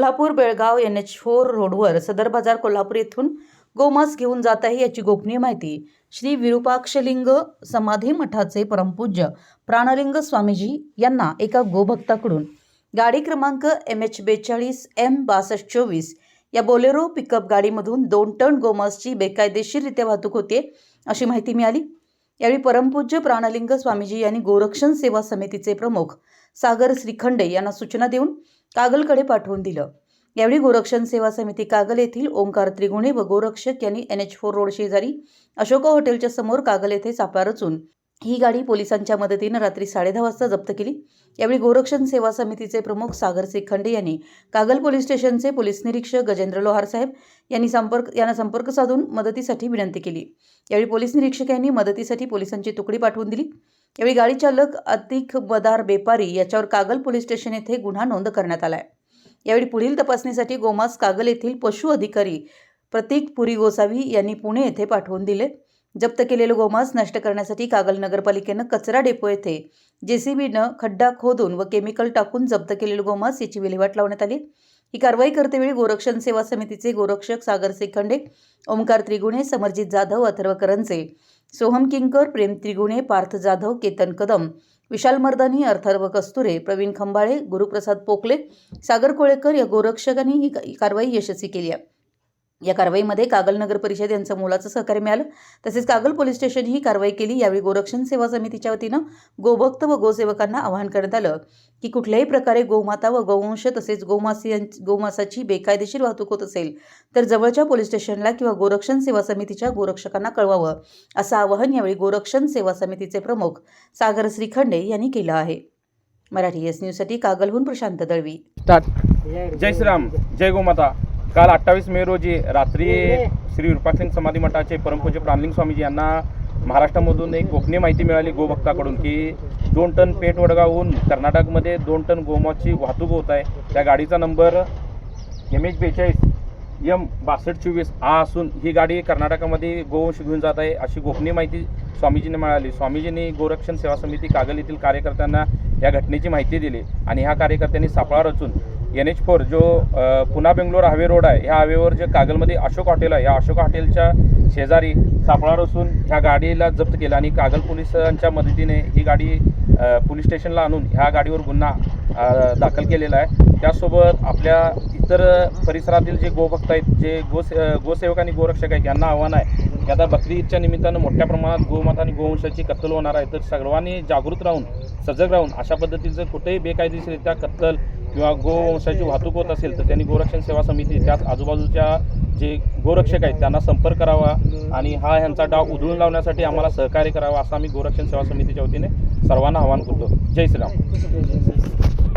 Kolhapur Belgaum N H four रोडवर सदर बाजार कोल्हापूर येथून गोमांस घेऊन जात आहे याची गोपनीय माहिती श्री विरूपाक्षलिंग समाधी मठाचे परमपूज्य प्राणलिंग स्वामीजी यांना एका गोभक्ताकडून. गाडी क्रमांक एम एच बेचाळीस एम बासष्ट चोवीस या बोलेरो पिकअप गाडीमधून दोन टन गोमांसची बेकायदेशीररित्या वाहतूक होते अशी माहिती मिळाली. यावेळी परमपूज्य प्राणलिंग स्वामीजी यांनी गोरक्षण सेवा समितीचे प्रमुख सागर श्रीखंडे यांना सूचना देऊन कागलकडे पाठवून दिलं. यावेळी गोरक्षण सेवा समिती कागल येथील ओंकार त्रिगुणे व गोरक्षक यांनी एन एच फोर रोड शेजारी अशोका हॉटेलच्या समोर कागल येथे सापळा रचून ही गाडी पोलिसांच्या मदतीनं रात्री साडेदहा वाजता जप्त केली. यावेळी गोरक्षण सेवा समितीचे प्रमुख सागर श्रीखंडे यांनी कागल पोलीस स्टेशनचे पोलीस निरीक्षक गजेंद्र लोहार साहेब यांनी संपर्क यांना संपर्क साधून मदतीसाठी विनंती केली. यावेळी पोलीस निरीक्षक यांनी मदतीसाठी पोलिसांची तुकडी पाठवून दिली. यावेळी गाडी चालक अतिक बदार बेपारी याच्यावर कागल पोलीस स्टेशन येथे गुन्हा नोंद करण्यात आलाय. यावेळी पुढील तपासणीसाठी गोमास कागल येथील पशु अधिकारी प्रतीक पुरी गोसावी यांनी पुणे येथे पाठवून दिले. जप्त केलेलं गोमांस नष्ट करण्यासाठी कागल नगरपालिकेनं कचरा डेपो येथे जेसीबीनं खड्डा खोदून व केमिकल टाकून जप्त केलेलं गोमांस याची विल्हेवाट लावण्यात आली. ही कारवाई करतेवेळी गोरक्षण सेवा समितीचे गोरक्षक सागर सेखंडे ओमकार त्रिगुणे समरजित जाधव अथर्व करंजे सोहम किंकर प्रेम त्रिगुणे पार्थ जाधव केतन कदम विशाल मर्दानी अर्थर्व कस्तुरे प्रवीण खंबाळे गुरुप्रसाद पोकले सागर कोळेकर या गोरक्षकांनी ही ही कारवाई यशस्वी केली आहे. या कारवाईमध्ये कागल नगर परिषद यांचं मोलाचं सहकार्य मिळालं. तसेच कागल पोलीस स्टेशन ही कारवाई केली. यावेळी गोरक्षण सेवा समितीच्या वतीनं गोभक्त व गोसेवकांना आवाहन करण्यात आलं की कुठल्याही प्रकारे गोमाता व गोवंश तसेच गोमासी गोमासाची बेकायदेशीर वाहतूक होत असेल तर जवळच्या पोलीस स्टेशनला किंवा गोरक्षण सेवा समितीच्या गोरक्षकांना कळवावं असं आवाहन यावेळी गोरक्षण सेवा समितीचे प्रमुख सागर श्रीखंडे यांनी केलं आहे. मराठी एस न्यूजसाठी कागलहून प्रशांत दळवी. जय श्रीराम. जय गोमाता. काल अठ्ठावीस मे रोजी रात्री श्री विरूपाक्षलिंग समाधी मठाचे परमपूज्य प्राणलिंग स्वामीजी यांना महाराष्ट्रामधून एक गोपनीय माहिती मिळाली गोभक्ताकडून की दोन टन पेठ वडगावहून कर्नाटकमध्ये दोन टन गोमाची वाहतूक होत आहे. त्या गाडीचा नंबर एम एच बेचाळीस एम बासष्ट चोवीस हा असून ही गाडी कर्नाटकामध्ये गोवंश घेऊन जात आहे अशी गोपनीय माहिती स्वामीजींनी मिळाली. स्वामीजींनी गोरक्षण सेवा समिती कागल येथील कार्यकर्त्यांना या घटनेची माहिती दिली आणि ह्या कार्यकर्त्यांनी सापळा रचून एन एच फोर जो पुन्हा बेंगलोर हायवे रोड आहे ह्या हायवेवर जे कागलमध्ये अशोक हॉटेल आहे या अशोक हॉटेलच्या शेजारी सापळा रचून ह्या गाडीला जप्त केलं आणि कागल पोलिसांच्या मदतीने ही गाडी पोलीस स्टेशनला आणून ह्या गाडीवर गुन्हा दाखल केलेला आहे. त्यासोबत आपल्या इतर परिसरातील जे गोभक्त आहेत जे गोसे गोसेवक आणि गोरक्षक आहेत यांना आव्हान आहे की आता बकरी ईदच्या निमित्तानं मोठ्या प्रमाणात गोमाता आणि गोवंशाची कत्तल होणार आहे. तर सर्वांनी जागृत राहून सजग राहून अशा पद्धतीचं कुठेही बेकायदेशीरित्या कत्तल किंवा गोवंशाची वाहतूक होत असेल तर त्यांनी गोरक्षण सेवा समिती त्याच आजूबाजूच्या जे गोरक्षक आहेत त्यांना संपर्क करावा आणि हा ह्यांचा डाव उधळून लावण्यासाठी आम्हाला सहकार्य करावा असं आम्ही गोरक्षण सेवा समितीच्या वतीने सर्वांना आवाहन करतो. जय श्रीराम.